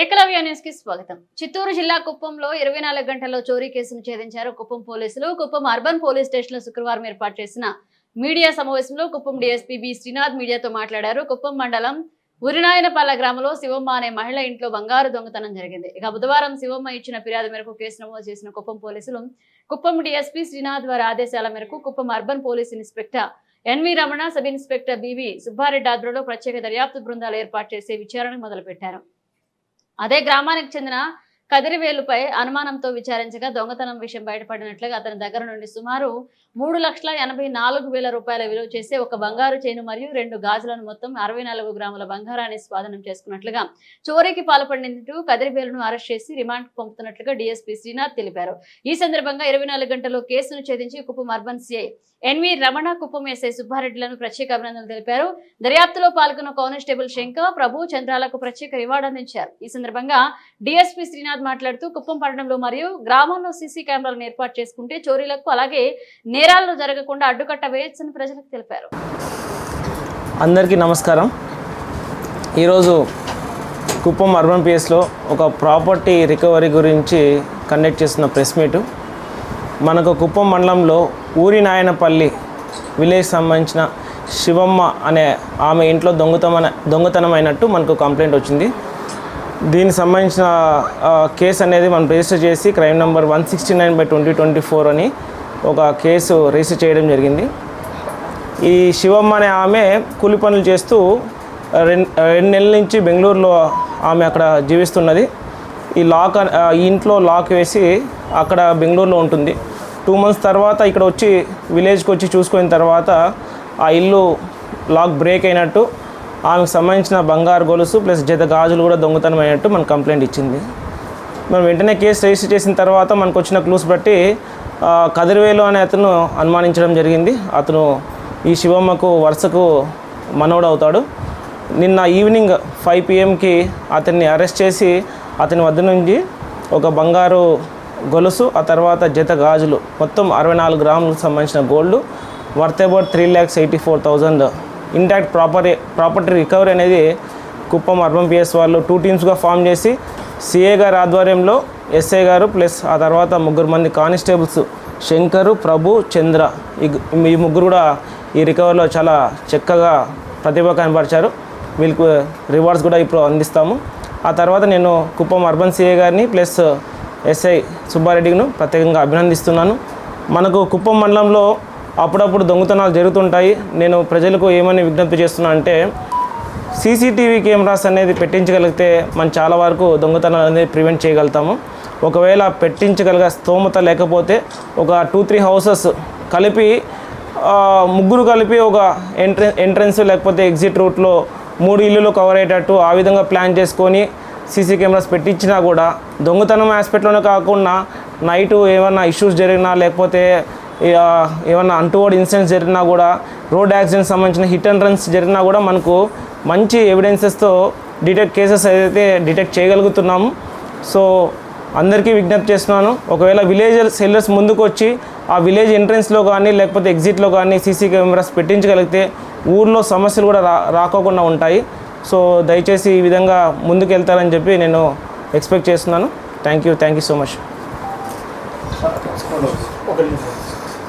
ఏకలవ్య న్యూస్కి స్వాగతం. చిత్తూరు జిల్లా కుప్పంలో ఇరవై నాలుగు గంటల్లో చోరీ కేసును ఛేదించారు కుప్పం పోలీసులు. కుప్పం అర్బన్ పోలీస్ స్టేషన్లో శుక్రవారం ఏర్పాటు చేసిన మీడియా సమావేశంలో కుప్పం డీఎస్పీ బి. శ్రీనాథ్ మీడియాతో మాట్లాడారు. కుప్పం మండలం ఉరినాయనపల్ల గ్రామంలో శివమ్మ అనే మహిళ ఇంట్లో బంగారు దొంగతనం జరిగింది. ఇక బుధవారం శివమ్మ ఇచ్చిన ఫిర్యాదు మేరకు కేసు నమోదు చేసిన కుప్పం పోలీసులు కుప్పం డీఎస్పీ శ్రీనాథ్ వారి ఆదేశాల మేరకు Kuppam urban police inspector N V Ramana sub inspector B V Subbareddy ఆధ్వర్యంలో ప్రత్యేక దర్యాప్తు బృందాలు ఏర్పాటు చేసి విచారణ మొదలుపెట్టారు. అదే గ్రామానికి చెందిన కదిరివేలుపై అనుమానంతో విచారించగా దొంగతనం విషయం బయటపడినట్లుగా అతని దగ్గర నుండి సుమారు మూడు లక్షల ఎనభై నాలుగు వేల రూపాయల విలువ చేసే ఒక బంగారు చైను మరియు రెండు గాజులను మొత్తం అరవై నాలుగు గ్రాముల బంగారాన్ని స్వాధీనం చేసుకున్నట్లుగా చోరీకి పాల్పడినందుకు కదిరివేలును అరెస్ట్ చేసి రిమాండ్ పంపుతున్నట్లుగా డీఎస్పీ శ్రీనాథ్ తెలిపారు. ఈ సందర్భంగా ఇరవై నాలుగు గంటల్లో కేసును ఛేదించి Kuppam urban CI NV Ramana Kuppam SI సుబ్బారెడ్డిలను ప్రత్యేక అభినందనలు తెలిపారు. దర్యాప్తులో పాల్గొన్న కానిస్టేబుల్ శంకర్ ప్రభు చంద్రాలకు ప్రత్యేక రివార్డు అందించారు. ఈ సందర్భంగా డీఎస్పీ శ్రీనాథ్ మాట్లాడుతూ కుప్పం పట్టణంలో మరియు గ్రామంలో సీసీ కెమెరాలను ఏర్పాటు చేసుకుంటే చోరీలకు అలాగే నేరాలు జరగకుండా అడ్డుకట్ట వేయొచ్చని ప్రజలకు తెలిపారు. అందరికీ నమస్కారం. ఈరోజు కుప్పం అర్బన్ పిఎస్లో ఒక ప్రాపర్టీ రికవరీ గురించి కండక్ట్ చేస్తున్న ప్రెస్ మీటు. మనకు కుప్పం మండలంలో ఊరి నాయనపల్లి విలేజ్ సంబంధించిన శివమ్మ అనే ఆమె ఇంట్లో దొంగతమైన దొంగతనం అయినట్టు మనకు కంప్లైంట్ వచ్చింది. దీనికి సంబంధించిన కేసు అనేది మనం రిజిస్టర్ చేసి crime number one sixty nine by twenty twenty four అని ఒక కేసు రిజిస్టర్ చేయడం జరిగింది. ఈ శివమ్మ అనే ఆమె కూలి పనులు చేస్తూ రెండు రెండు నెలల నుంచి బెంగళూరులో ఆమె అక్కడ జీవిస్తున్నది. ఈ లాక్ ఈ ఇంట్లో లాక్ వేసి అక్కడ బెంగళూరులో ఉంటుంది. టూ మంత్స్ తర్వాత ఇక్కడ వచ్చి విలేజ్కి వచ్చి చూసుకున్న తర్వాత ఆ ఇల్లు లాక్ బ్రేక్ అయినట్టు ఆమెకు సంబంధించిన బంగారు గొలుసు ప్లస్ జత గాజులు కూడా దొంగతనం అయినట్టు మనకు కంప్లైంట్ ఇచ్చింది. మనం వెంటనే కేసు రిజిస్టర్ చేసిన తర్వాత మనకు వచ్చిన క్లూస్ బట్టి కదిరివేలు అనే అతను అనుమానించడం జరిగింది. అతను ఈ శివమ్మకు వరుసకు మనోడవుతాడు. అవుతాడు నిన్న ఈవినింగ్ ఫైవ్ పిఎంకి అతన్ని అరెస్ట్ చేసి అతని వద్ద నుంచి ఒక బంగారు గొలుసు ఆ తర్వాత జత గాజులు మొత్తం అరవై నాలుగు గ్రాములకు సంబంధించిన gold worth about three lakhs eighty four thousand intact property property recovery అనేది కుప్పం అర్బన్ పిఎస్ వాళ్ళు టూ టీమ్స్గా ఫామ్ చేసి సిఏ గారి ఆధ్వర్యంలో ఎస్ఐ గారు ప్లస్ ఆ తర్వాత ముగ్గురు మంది కానిస్టేబుల్స్ శంకరు ప్రభు చంద్ర ఈ ముగ్గురు కూడా ఈ రికవరీలో చాలా చక్కగా ప్రతిభ కనపరిచారు వీళ్ళకు రివార్డ్స్ కూడా ఇప్పుడు అందిస్తాము. ఆ తర్వాత నేను కుప్పం అర్బన్ సిఏ గారిని ప్లస్ ఎస్ఐ సుబ్బారెడ్డిను ప్రత్యేకంగా అభినందిస్తున్నాను. మనకు కుప్పం మండలంలో అప్పుడప్పుడు దొంగతనాలు జరుగుతుంటాయి. నేను ప్రజలకు ఏమని విజ్ఞప్తి చేస్తున్నా అంటే సీసీటీవీ కెమెరాస్ అనేది పెట్టించగలిగితే మనం చాలా వరకు దొంగతనాలు అనేది ప్రివెంట్ చేయగలుగుతాము. ఒకవేళ పెట్టించగలిగే స్తోమత లేకపోతే ఒక టూ త్రీ హౌసెస్ కలిపి ముగ్గురు కలిపి ఒక ఎంట్రె ఎంట్రన్స్ లేకపోతే ఎగ్జిట్ రూట్లో మూడు ఇల్లులు కవర్ అయ్యేటట్టు ఆ విధంగా ప్లాన్ చేసుకొని సీసీ కెమెరాస్ పెట్టించినా కూడా దొంగతనం ఆస్పెక్ట్లోనే కాకుండా నైటు ఏమైనా ఇష్యూస్ జరిగినా లేకపోతే ఏమన్నా అంటువర్డ్ ఇన్సిడెంట్స్ జరిగినా కూడా రోడ్ యాక్సిడెంట్ సంబంధించిన హిట్ అండ్ రన్స్ జరిగినా కూడా మనకు మంచి ఎవిడెన్సెస్తో డిటెక్ట్ కేసెస్ అయితే డిటెక్ట్ చేయగలుగుతున్నాము సో అందరికీ విజ్ఞప్తి చేస్తున్నాను. ఒకవేళ విలేజ్ సెల్లర్స్ ముందుకు వచ్చి ఆ విలేజ్ ఎంట్రన్స్లో కానీ లేకపోతే ఎగ్జిట్లో కానీ సీసీ కెమెరాస్ పెట్టించగలిగితే ఊర్లో సమస్యలు కూడా రా రాకోకుండా ఉంటాయి. సో దయచేసి ఈ విధంగా ముందుకు వెళ్తారని చెప్పి నేను ఎక్స్పెక్ట్ చేస్తున్నాను. Thank you thank you so much